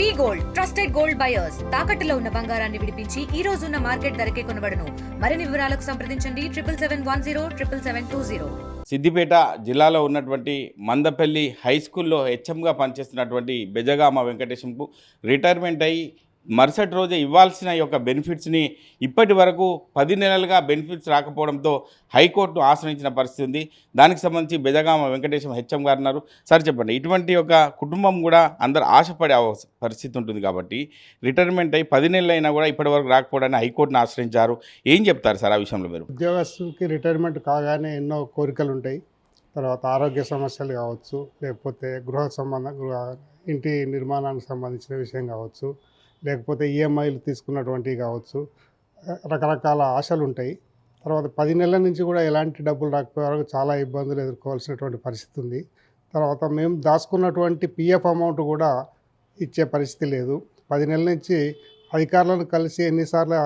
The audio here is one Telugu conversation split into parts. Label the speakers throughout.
Speaker 1: వి గోల్డ్ ట్రస్టెడ్ గోల్డ్ బయర్స్. తాకట్టులో ఉన్న బంగారాన్ని విడిపించి ఈ రోజు ఉన్న మార్కెట్ ధరకే కొనబడను. మరిన్ని వివరాలకు సంప్రదించండి. Triple seven one zero triple seven two zero.
Speaker 2: Siddipet జిల్లాలో ఉన్నటువంటి మందపల్లి హై స్కూల్లో హెచ్ఎంగా పనిచేస్తున్నటువంటి బెజగామ వెంకటేశంకు రిటైర్మెంట్ అయ్యి మరుసటి రోజే ఇవ్వాల్సిన యొక్క బెనిఫిట్స్ని ఇప్పటి వరకు పది నెలలుగా బెనిఫిట్స్ రాకపోవడంతో హైకోర్టును ఆశ్రయించిన పరిస్థితి ఉంది. దానికి సంబంధించి బెజగామ వెంకటేశం హెచ్ఎం గారు అన్నారు సార్ చెప్పండి ఇటువంటి ఒక కుటుంబం కూడా అందరు ఆశపడే పరిస్థితి ఉంటుంది కాబట్టి రిటైర్మెంట్ అయ్యి పది నెలలు అయినా కూడా ఇప్పటి వరకు రాకపోవడాన్ని హైకోర్టును ఆశ్రయించారు. ఏం చెప్తారు సార్ ఆ విషయంలో మీరు?
Speaker 3: ఉద్యోగస్తులకి రిటైర్మెంట్ కాగానే ఎన్నో కోరికలు ఉంటాయి. తర్వాత ఆరోగ్య సమస్యలు కావచ్చు లేకపోతే గృహ సంబంధం గృహ ఇంటి నిర్మాణానికి సంబంధించిన విషయం కావచ్చు. లేకపోతే ఈఎంఐలు తీసుకున్నటువంటివి కావచ్చు రకరకాల ఆశలు ఉంటాయి. తర్వాత పది నెలల నుంచి కూడా ఎలాంటి డబ్బులు రాకపోయే వరకు చాలా ఇబ్బందులు ఎదుర్కోవాల్సినటువంటి పరిస్థితి ఉంది. తర్వాత మేము దాచుకున్నటువంటి పిఎఫ్ అమౌంట్ కూడా ఇచ్చే పరిస్థితి లేదు. పది నెలల నుంచి అధికారులను కలిసి ఎన్నిసార్లు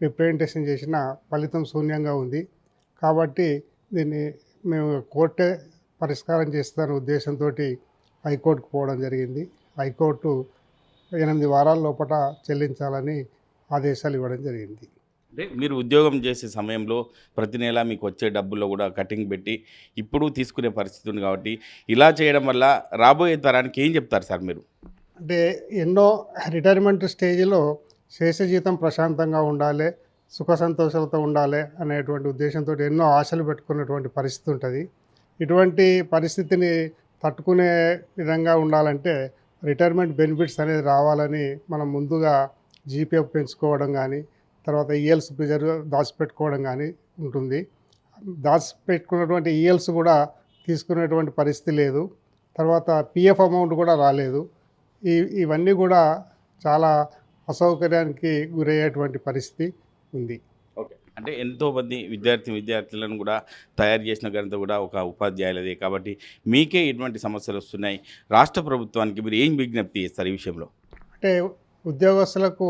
Speaker 3: రిప్రజెంటేషన్ చేసినా ఫలితం శూన్యంగా ఉంది. కాబట్టి దీన్ని మేము కోర్టే పరిష్కారం చేస్తాను ఉద్దేశంతో హైకోర్టుకు పోవడం జరిగింది. హైకోర్టు ఎనిమిది వారాల లోపల చెల్లించాలని ఆదేశాలు ఇవ్వడం జరిగింది.
Speaker 2: అంటే మీరు ఉద్యోగం చేసే సమయంలో ప్రతి నెల మీకు వచ్చే డబ్బుల్లో కూడా కటింగ్ పెట్టి ఇప్పుడు తీసుకునే పరిస్థితి ఉంది కాబట్టి ఇలా చేయడం వల్ల రాబోయే తరానికి ఏం చెప్తారు సార్ మీరు?
Speaker 3: అంటే ఎన్నో రిటైర్మెంట్ స్టేజ్లో శేష జీతం ప్రశాంతంగా ఉండాలి సుఖ సంతోషాలతో ఉండాలి అనేటువంటి ఉద్దేశంతో ఎన్నో ఆశలు పెట్టుకున్నటువంటి పరిస్థితి ఉంటుంది. ఇటువంటి పరిస్థితిని తట్టుకునే విధంగా ఉండాలంటే రిటైర్మెంట్ బెనిఫిట్స్ అనేది రావాలని మనం ముందుగా జీపీఎఫ్ పెంచుకోవడం కానీ తర్వాత ఈఎల్స్ ప్రిజర్వ్ దాచిపెట్టుకోవడం కానీ ఉంటుంది. దాచిపెట్టుకున్నటువంటి ఈఎల్స్ కూడా తీసుకునేటువంటి పరిస్థితి లేదు. తర్వాత పిఎఫ్ అమౌంట్ కూడా రాలేదు. ఈ ఇవన్నీ కూడా చాలా అసౌకర్యానికి గురయ్యేటువంటి పరిస్థితి ఉంది.
Speaker 2: అంటే ఎంతోమంది విద్యార్థి విద్యార్థులను కూడా తయారు చేసిన ఘనత కూడా ఒక ఉపాధ్యాయులదే. కాబట్టి మీకే ఇటువంటి సమస్యలు వస్తున్నాయి. రాష్ట్ర ప్రభుత్వానికి మీరు ఏం విజ్ఞప్తి చేస్తారు ఈ విషయంలో?
Speaker 3: అంటే ఉద్యోగస్తులకు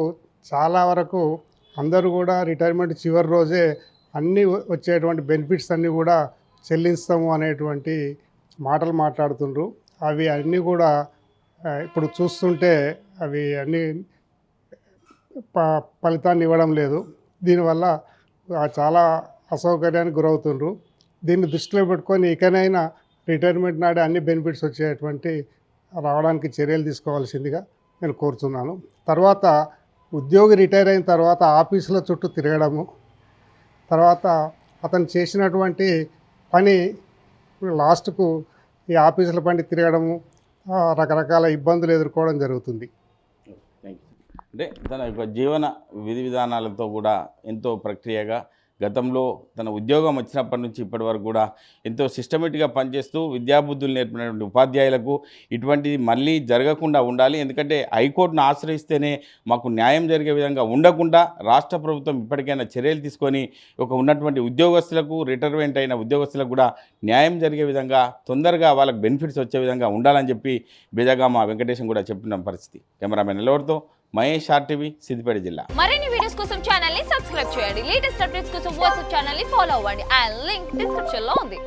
Speaker 3: చాలా వరకు అందరూ కూడా రిటైర్మెంట్ చివరి రోజే అన్నీ వచ్చేటువంటి బెనిఫిట్స్ అన్నీ కూడా చెల్లిస్తాము అనేటువంటి మాటలు మాట్లాడుతుండ్రు. అవి అన్నీ కూడా ఇప్పుడు చూస్తుంటే అవి అన్నీ ప ఫలితాన్ని ఇవ్వడం లేదు. దీనివల్ల చాలా అసౌకర్యానికి గురవుతుండ్రు. దీన్ని దృష్టిలో పెట్టుకొని ఇకనైనా రిటైర్మెంట్ నాడే అన్ని బెనిఫిట్స్ వచ్చేటువంటి రావడానికి చర్యలు తీసుకోవాల్సిందిగా నేను కోరుతున్నాను తర్వాత ఉద్యోగి రిటైర్ అయిన తర్వాత ఆఫీసుల చుట్టూ తిరగడము తర్వాత అతను చేసినటువంటి పని లాస్ట్కు ఈ ఆఫీసుల పని తిరగడము రకరకాల ఇబ్బందులు ఎదుర్కోవడం జరుగుతుంది.
Speaker 2: అంటే తన యొక్క జీవన విధి విధానాలతో కూడా ఎంతో ప్రక్రియగా గతంలో తన ఉద్యోగం వచ్చినప్పటి నుంచి ఇప్పటి వరకు కూడా ఎంతో సిస్టమేటిక్గా పనిచేస్తూ విద్యాబుద్ధులు నేర్పినటువంటి ఉపాధ్యాయులకు ఇటువంటిది మళ్ళీ జరగకుండా ఉండాలి. ఎందుకంటే హైకోర్టును ఆశ్రయిస్తేనే మాకు న్యాయం జరిగే విధంగా ఉండకుండా రాష్ట్ర ప్రభుత్వం ఇప్పటికైనా చర్యలు తీసుకొని ఒక ఉన్నటువంటి ఉద్యోగస్తులకు రిటైర్మెంట్ అయిన ఉద్యోగస్తులకు కూడా న్యాయం జరిగే విధంగా తొందరగా వాళ్ళకి బెనిఫిట్స్ వచ్చే విధంగా ఉండాలని చెప్పి బెజగామ వెంకటేశం కూడా చెప్తున్న పరిస్థితి. కెమెరామెన్ నిలవడితో మహేష్ ఆర్టీవీ సిద్దిపేట జిల్లా.
Speaker 4: మరిన్ని వీడియోస్ కోసం ఛానల్ని సబ్స్క్రైబ్ చేయండి. లేటెస్ట్ అప్డేట్స్ కోసం వాట్సాప్ ఛానల్ని ఫాలో అవ్వండి. అండ్ లింక్ డిస్క్రిప్షన్లో ఉంది.